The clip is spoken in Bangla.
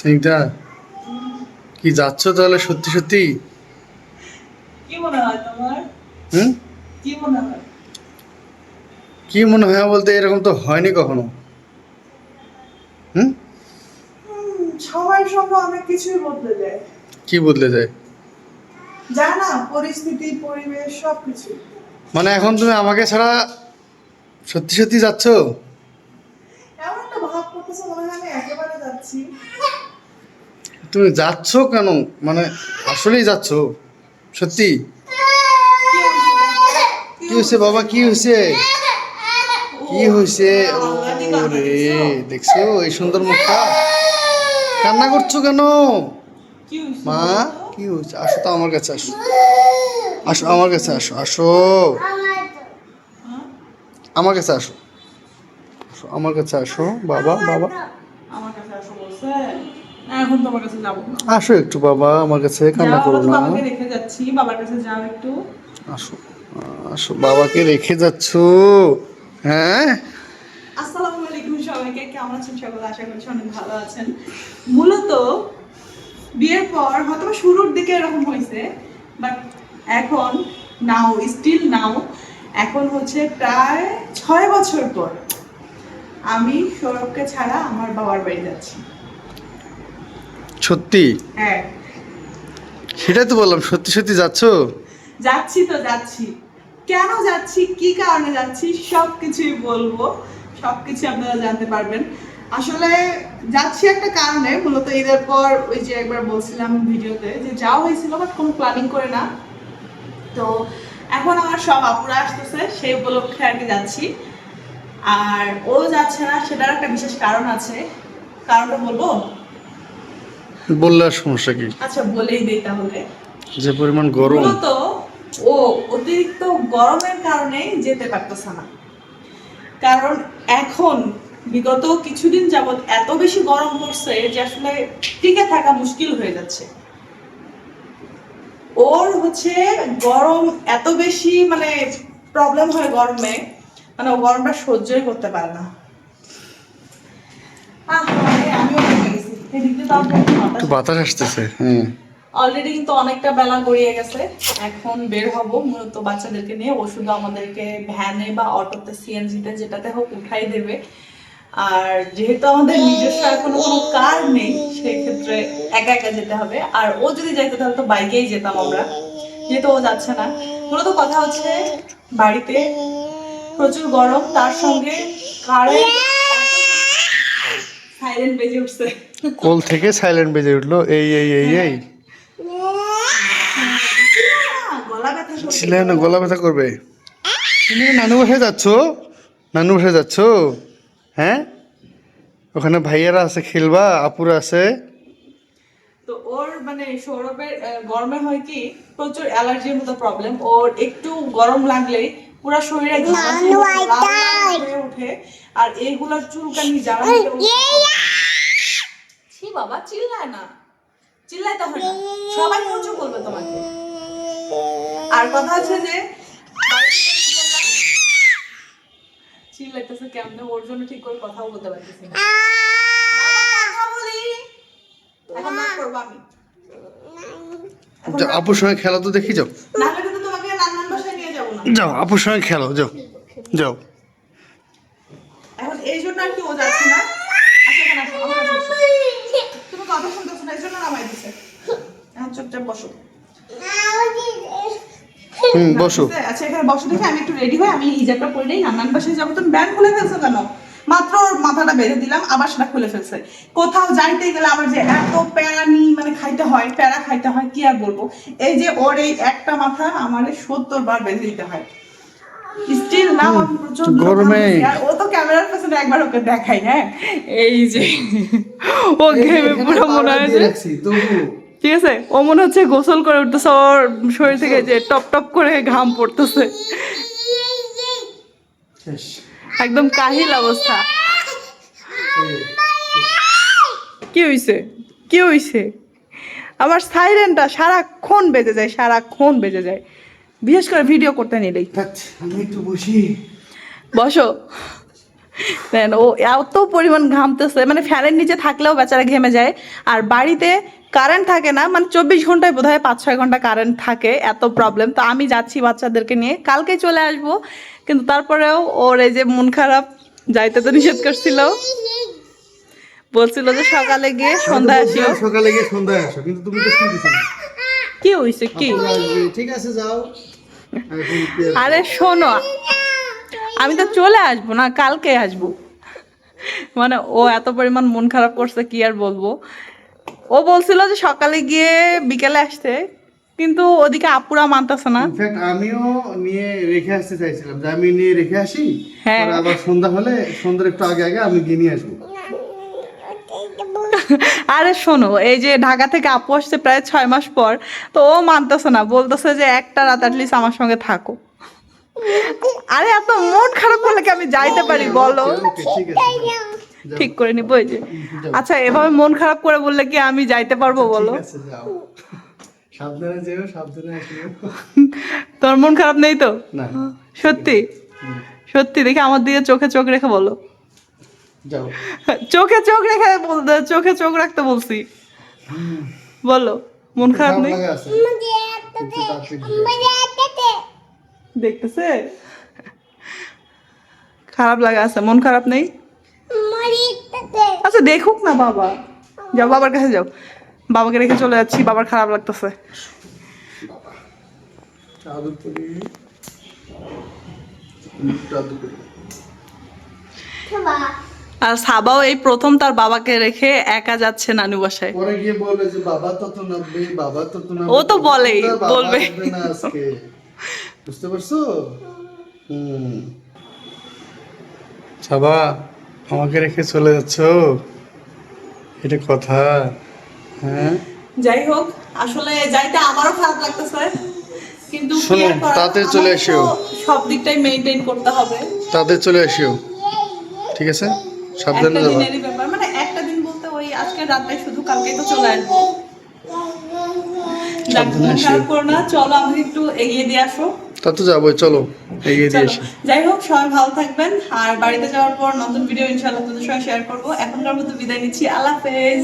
সিংটা কি যাচ্ছ তাহলে সত্যি সত্যি? কি মনে হয় তোমার? হুম? কি মনে হয়? কি মনে হয় বলতে এরকম তো হয়নি কখনো। হুম? হুম, সঙ্গে অনেক কিছুই বদলে যায়। কি বদলে যায়? যা পরিস্থিতি পরিবেশ সবকিছু। মানে এখন তুমি আমাকে ছাড়া সত্যি সত্যি যাচ্ছ? এমন একটা ভাব করতেছে মনে হয় আমি একেবারে যাচ্ছি। তুমি যাচ্ছ কেন? মানে আসলেই যাচ্ছ? সত্যি? কি হয়েছে বাবা? কি হয়েছে? কি হয়েছে? ওরে, দেখছ এই সুন্দর মুখটা? কান্না করছ কেন? মা, কি হয়েছে? আসো তো আমার কাছে আসো। আসো, আমার কাছে আসো। আসো? আমার কাছে আসো। আমার কাছে আসো। বাবা বাবা। আমার কাছে আসো এখন তোমার কাছে যাব আসো একটু বাবা আমার কাছে কান্না করো না। বাবাকে রেখে যাচ্ছি বাবার কাছে যাও একটু। আসো আসো বাবাকে রেখে যাচ্ছ। হ্যাঁ? আসসালামু আলাইকুম সবাইকে কেমন আছেন সকলে? আশা করছি অনেক ভালো আছেন। মূলত বিয়ের পর হয়তো শুরুর দিকে এরকম হয়েছে বাট এখন নাও স্টিল নাও এখন হচ্ছে প্রায় ছয় বছর পর আমি সৌরভকে ছাড়া আমার বাবার বাড়ি যাচ্ছি। সত্যি? হ্যাঁ। সেটাই তো বললাম সত্যি সত্যি যাচ্ছ? যাচ্ছি তো যাচ্ছি। কেন যাচ্ছি? কি কারণে যাচ্ছি? সব কিছুই বলব। সব কিছু আপনারা জানতে পারবেন। আসলে যাচ্ছি একটা কারণে মূলত ঈদের পর ওই যে একবার বলছিলাম ভিডিওতে যে যাওয়া হয়েছিল বাট কোনো প্ল্যানিং করে না। তো এখন আমার সব আপুরা আসতেছে সেই উপলক্ষে আর কি যাচ্ছি। আর ও যাচ্ছে না সেটার একটা বিশেষ কারণ আছে। কারণটা বলব? বললে আর সমস্যা কি? আচ্ছা বলেই দিই তাহলে। যে পরিমাণ গরম। মূলত ও অতিরিক্ত গরমের কারণে যেতে পারতেছে না। কারণ এখন বিগত কিছুদিন যাবত এত বেশি গরম পড়ছে যে আসলে টিকে থাকা মুশকিল হয়ে যাচ্ছে। ওর হচ্ছে গরম এত বেশি মানে প্রবলেম হয় গরমে মানে ও গরমটা সহ্যই করতে পারে না। আহ, আমিও ভেঙে গেছি। এদিক দিয়ে তাও একটু বাতাস আসতেছে। হ্যাঁ অলরেডি কিন্তু অনেকটা বেলা গড়িয়ে গেছে। এখন বের হব মূলত বাচ্চাদেরকে নিয়ে। ও শুধু আমাদেরকে ভ্যানে বা অটোতে সিএনজিতে যেটাতে হোক উঠাই দেবে। আর যেহেতু আমাদের নিজস্ব এখনও কোনো কার নেই সেই ক্ষেত্রে একা একা যেতে হবে। আর ও যদি যাইতো তাহলে তো বাইকেই যেতাম আমরা। যেহেতু ও যাচ্ছে না। মূলত কথা হচ্ছে বাড়িতে প্রচুর গরম। তার সঙ্গে কারেন্ট সাইলেন্ট বেজে উঠছে। কোল থেকে সাইলেন্ট বেজে উঠল। এই এই এই এই। গলা ব্যথা ছিলে না গলা ব্যথা করবে? তুমি নানু বাসায় যাচ্ছ? নানু বাসায় যাচ্ছ? হ্যাঁ? ওখানে ভাইয়ারা আছে খেলবা আপুরা আছে। তো ওর মানে সৌরভের গরমে হয় কি প্রচুর অ্যালার্জির মতো প্রবলেম ওর একটু গরম লাগলেই পুরো শরীরে হয়ে ওঠে। আর এইগুলোর চুলকানি যারা ছি বাবা চিল্লায় না। চিল্লাইতে হয় না। সবাই প্রচুর বলবে তোমাকে। আর কথা হচ্ছে যে চিল্লাইতেছে কেমনে? ওর জন্য ঠিক করে কথাও বলতে পারতেছি না। বাবা, কথা বলি। এখন না করব আমি। আপুর সঙ্গে খেলা তো দেখি যাও। যাও আপুর সঙ্গে খেলো যাও। যাও। এখন এই জন্য আর কি ও যাচ্ছে না আচ্ছা এখানে আসো, আমার কাছে এসো। তুমি কথা শুনতেছো না এই জন্য নামাই দিছে এখন চুপচাপ বসো। হুম বসো। আচ্ছা এখানে বসো দেখে আমি একটু রেডি হই আমি হিজাবটা পরে নেই নানান বাসায় যাব তুমি ব্যান্ড খুলে ফেলছো কেন? মাত্র ওর মাথাটা বেঁধে দিলাম আবার সেটা খুলে ফেলছে। কোথাও যাইতে গেলে আবার যে এত প্যারা নি মানে খাইতে হয় প্যারা খাইতে হয় কি আর বলব? এই যে ওর এই একটা মাথা আমার সত্তর বার বেঁধে দিতে হয়। স্টিল না আমার প্রচণ্ড গরমে। ও তো ক্যামেরার পেছনে একবার ওকে দেখাই হ্যাঁ? এই যে ও ঘেমে পুরো মনে হয় ঠিক আছে? ও মনে হচ্ছে গোসল করে উঠতেছে ওর শরীর থেকে যে টপ টপ করে ঘাম পড়তেছে। একদম কাহিল অবস্থা। কি হইছে? কি হইছে? আমার সাইরেনটা সারাক্ষণ বেজে যায় সারাক্ষণ বেজে যায়। বিশেষ করে ভিডিও করতে নিলেই। আমি একটু বসি। বসো। দেন ও এত পরিমাণ ঘামতেছে মানে ফ্যানের নিচে থাকলেও বেচারা ঘেমে যায় আর বাড়িতে কারেন্ট থাকে না মানে চব্বিশ ঘন্টায় বোধ হয় পাঁচ ছয় ঘণ্টা কারেন্ট থাকে এত প্রবলেম তো আমি যাচ্ছি বাচ্চাদেরকে নিয়ে। কালকে চলে আসব কিন্তু তারপরেও ওর এই যে মন খারাপ যাইতে তো নিষেধ করছিল। বলছিল যে সকালে গিয়ে সন্ধ্যায় আসিও। সকালে গিয়ে সন্ধ্যায় আসো কিন্তু তুমি তো শুনতেছো না। কি হয়েছে কি? ঠিক আছে যাও। আরে শোনো আমি তো চলে আসব না কালকে আসব। মানে ও এত পরিমাণ মন খারাপ করছে কি আর বলব? ও বলছিল যে সকালে গিয়ে বিকেলে আসতে কিন্তু ওদিকে আপুরা মানতেছে না। ইনফ্যাক্ট আমিও নিয়ে রেখে আসতে চাইছিলাম যে আমি নিয়ে রেখে আসি হ্যাঁ। আবার সন্ধ্যা হলে সন্ধ্যার একটু আগে আগে আমি গিয়ে নিয়ে আসব। আরে শোনো এই যে ঢাকা থেকে আপু আসছে প্রায় ছয় মাস পর তো ও মানতেছে না বলতেছে যে একটা রাত অ্যাটলিস্ট আমার সঙ্গে থাকো। আরে এত মন খারাপ করলে কি আমি যাইতে পারি বলো? ঠিক করে নিবো এই যে। আচ্ছা এভাবে মন খারাপ করে বললে কি আমি যাইতে পারব বলো? সাবধানে যেও সাবধানে তোমার মন খারাপ নেই তো? না। সত্যি? সত্যি দেখি আমার দিকে চোখে চোখ রেখে বলো। চোখে চোখ রেখে বলতে চোখে চোখ রাখতে বলছি। বলো মন খারাপ নেই। দেখতেছে? খারাপ লাগা আছে মন খারাপ নেই? আচ্ছা দেখুক না বাবা। যাও বাবার কাছে যাও। বাবাকে রেখে চলে যাচ্ছি বাবার খারাপ লাগতেছে। আর সাবাও এই প্রথম তার বাবাকে রেখে একা যাচ্ছে নানু বাসায়। পরে গিয়ে বলবে যে বাবা তত নামবে বাবা তত নামবে ও তো বলেই, বলবে। না আজকে। বুঝতে পারছ? হুম। সাবা আমাকে রেখে চলে যাচ্ছ? এটা কথা। হ্যাঁ? যাই হোক আসলে যাইতে আমারও খারাপ লাগতেছে। কিন্তু শোনো, তাড়াতাড়ি চলে এসো। সব দিকটাই মেনটেন করতে হবে। তাদের চলে আসিও। ঠিক আছে? সাবধানে যাবা। মানে একটা দিন বলতে ওই আজকে রাতটাই শুধু কালকেই তো চলে আসব। এসো। খারাপ করো না চলো আমাকে একটু এগিয়ে দিয়ে আসো। তা তো যাবোই চলো এগিয়ে দিয়ে এসে যাই হোক সবাই ভালো থাকবেন। আর বাড়িতে যাওয়ার পর নতুন ভিডিও ইনশাআল্লাহ তোমাদের সঙ্গে শেয়ার করব। এখনকার মতো বিদায় নিচ্ছি। আল্লাহ হাফেজ।